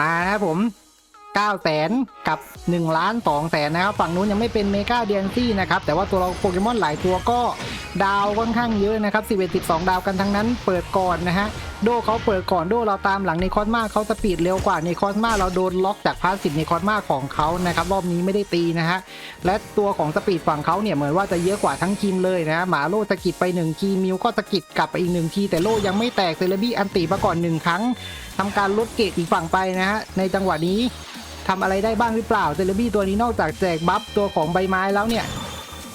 มานะครับผม9แสนกับ1ล้าน2แสนนะครับฝั่งนู้นยังไม่เป็นเมกาเดียนซี่นะครับแต่ว่าตัวเราโปเกมอนหลายตัวก็ดาวค่อนข้างเยอะนะครับ11 12 ดาวกันทั้งนั้นเปิดก่อนนะฮะ โดเขาเปิดก่อนโดเราตามหลังในคอสมาเขาสปีดเร็วกว่าในคอสมาเราโดนล็อกจากพาสซีฟในคอสมาของเขานะครับรอบนี้ไม่ได้ตีนะฮะและตัวของสปีดฝั่งเขาเนี่ยเหมือนว่าจะเยอะกว่าทั้งทีมเลยนะหมาโลสกิดไป1ทีมิวก็สกิดกลับไปอีกหนึ่งทีแต่โลยังไม่แตกเซเลบี้อันตีมาก่อนหนึ่งครั้งทำการลดเกรดอีกฝั่งไปนะฮะในจังหวะนี้ทำอะไรได้บ้างหรือเปล่าเซเลบี้ตัวนี้นอกจากแจกบัฟตัวของใบไม้แล้วเนี่ย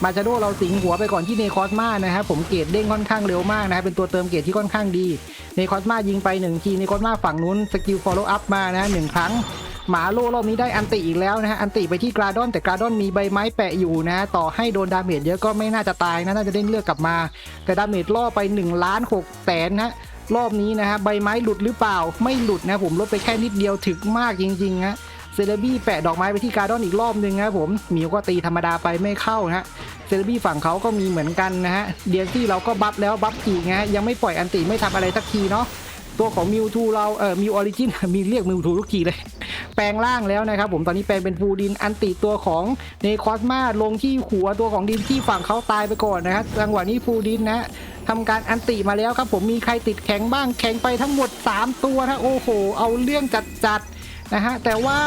มาชาโดเราสิงหัวไปก่อนที่เนคอสมานะครับผมเกรดเด้งค่อนข้างเร็วมากนะครับเป็นตัวเติมเกรดที่ค่อนข้างดีเนคอสมายิงไปหนึ่งทีเนคอสมาฝั่งนู้นสกิลฟอลโล่อัพมานะหนึ่งครั้งหมาโลรอบนี้ได้อันติอีกแล้วนะฮะอันติไปที่กราดอนแต่กราดอนมีใบไม้แปะอยู่นะ ต่อให้โดนดาเมจเยอะก็ไม่น่าจะตายนะน่าจะได้เลือกกลับมา แต่ดาเมจล่อไป1ล้าน6แสนนะรอบนี้นะฮะใบไม้หลุดหรือเปล่าไม่หลุดนะผมลดไปแค่นิดเดียวถึกมากจริงๆฮะ ซเลบี้แปะดอกไม้ไปที่การ์ดอนอีกรอบหนึ่งนะครับผมหมิวก็ตีธรรมดาไปไม่เข้านะฮะเซเลบี้ฝั่งเขาก็มีเหมือนกันนะฮะเดียนซี่เราก็บัฟแล้วบัฟอีกนะฮะยังไม่ปล่อยอันติไม่ทำอะไรสักทีเนาะตัวของมิวทูเราเอ่อมิวออริจินมีเรียกมิวทูทุกทีเลย แปลงร่างแล้วนะครับผมตอนนี้แปลงเป็นฟูดินอันติตัวของเนคอสมาลงที่หัวตัวของดินที่ฝั่งเขาตายไปก่อนนะฮะจังหวะนี้ฟูดินนะฮะทำการอันติมาแล้วครับผมมีใครติดแข็งบ้างแข็งไปทั้งหมด 3 ตัวนะโอ้โห เอาเรื่องจัดๆนะฮะแต่ว่า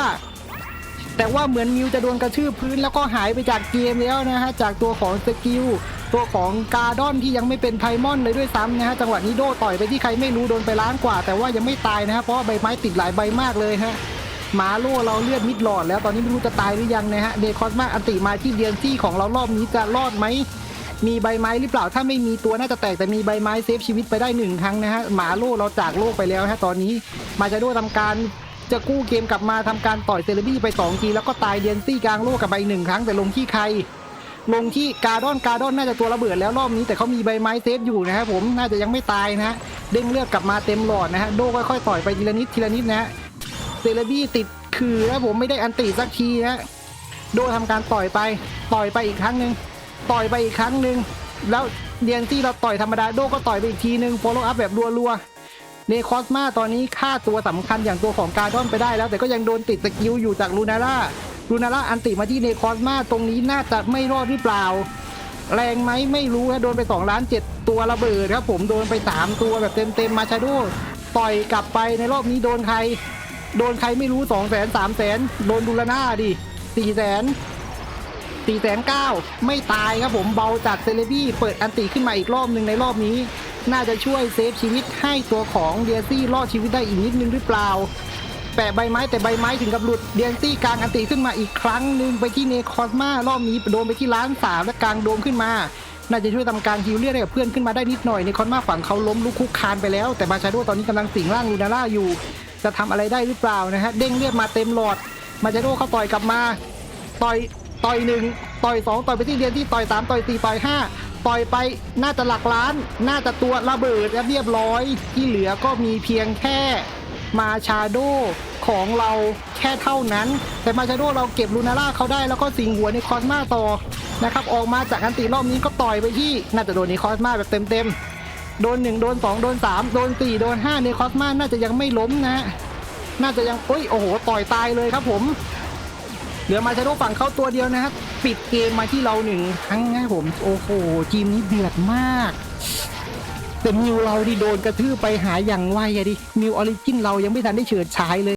แต่ว่าเหมือนมิวจะโดนกระชืบพื้นแล้วก็หายไปจากเกมแล้วนะฮะจากตัวของสกิลตัวของกาดอนที่ยังไม่เป็นไพมอนเลยด้วยซ้ำนะฮะจังหวะนี้โดต่อยไปที่ใครไม่รู้โดนไปล้านกว่า แต่ว่ายังไม่ตายนะฮะเพราะใบไม้ติดหลายใบมากเลยฮะหมาโล่เราเลือดมิดหลอดแล้วตอนนี้ไม่รู้จะตายหรือยังนะฮะเดคอสมาอันติมาที่เดียนซี่ของเรารอบนี้จะรอดไหมมีใบไม้หรือเปล่าถ้าไม่มีตัวน่าจะแตกแต่มีใบไม้เซฟชีวิตไปได้หนึ่งครั้งนะฮะหมาโล่เราจากโลกไปแล้วฮะตอนนี้มาจะโดทำการ จะกู้เกมกลับมาทำการต่อยเซเลบี้ไป 2 ที แล้วก็ตายเดียนซี่กลางโลกกับไปหนึ่งครั้งแต่ลงที่ใคร ลงที่การ์ดอนการ์ดอนน่าจะตัวระเบิดแล้วรอบนี้แต่เขามีใบไม้เซฟอยู่นะครับผมน่าจะยังไม่ตายนะฮะเด้งเลือดกลับมาเต็มหลอดนะฮะโดค่อยๆต่อยไปทีละนิดทีละนิดนะฮะเซเลบี้ติดคือแล้วผมไม่ได้อันติสักทีนะโดทำการต่อยไปต่อยไปอีกครั้งหนึ่งต่อยไปอีกครั้งหนึ่งแล้วเดียนซี่เราต่อยธรรมดาโดก็ต่อยไปอีกทีหนึ่งโฟล์อัพแบบรัวๆ เนคอสมาตอนนี้ฆ่าตัวสำคัญอย่างตัวของการดอนไปได้แล้ว แต่ก็ยังโดนติดสกิลอยู่จากลูนาร่าลูนาร่าอันติมาที่เนคอสมาตรงนี้น่าจะไม่รอดหรือเปล่า แรงไหมไม่รู้นะโดนไป2ล้าน7ตัวระเบิดครับผมโดนไป 3 ตัวแบบเต็มๆมาชาโดต่อยกลับไปในรอบนี้โดนใคร โดนใครไม่รู้2 0 0 0 0 0 3 0 0 0 0โดนดูลนาดิ4 0 0 0 0สี่แสนเก้าไม่ตายครับผมเบาจากเซเลบี้เปิดอันติขึ้นมาอีกรอบหนึ่งในรอบนี้ น่าจะช่วยเซฟชีวิตให้ตัวของเดียซี่รอดชีวิตได้อีกนิดนึงหรือเปล่า แปะใบไม้แต่ใบไม้ถึงกับหลุดเดียซี่กลางอันติขึ้นมาอีกครั้งหนึ่งไปที่เนคอสมารอบนี้โดนไปที่ล้านสามและกลางโดมขึ้นมาน่าจะช่วยทำการฮิวเลียดให้กับเพื่อนขึ้นมาได้นิดหน่อยในคอนมาฝั่งเขาล้มลุกคุกคานไปแล้ว แต่มาชาโดตอนนี้กำลังสิงร่างลูนาร่าอยู่ จะทำอะไรได้หรือเปล่านะฮะเด้งเลือดมาเต็มหลอดมาชาโดเขาต่อยกลับมาต่อย ต่อยหนึ่งต่อยสองต่อยไปที่เดียนที่ต่อยสามต่อยสี่ต่อยห้าต่อยไปน่าจะหลักล้าน น่าจะตัวระเบิดเรียบร้อย ที่เหลือก็มีเพียงแค่มาชาโดของเราแค่เท่านั้น แต่มาชาโดเราเก็บลูนาร่าเขาได้แล้วก็สิงหัวในคอสมาต่อนะครับออกมาจากอันติรอบนี้ก็ต่อยไปที่น่าจะโดนในคอสมาแบบเต็มๆโดนหนึ่งโดนสองโดนสามโดนสี่โดนห้าในคอสมาน่าจะยังไม่ล้มนะ น่าจะยังโอ้ยโอ้โหต่อยตายเลยครับผม เหลือมาชาโดฝั่งเขาตัวเดียวนะครับปิดเกมมาที่เราหนึ่งครั้งนะผมโอ้โหทีมนี้เดือดมากแต่มิวเราที่โดนกระทืบไปหาอย่างไวอะดิมิวออริจินเรายังไม่ทันได้เฉิดฉายเลย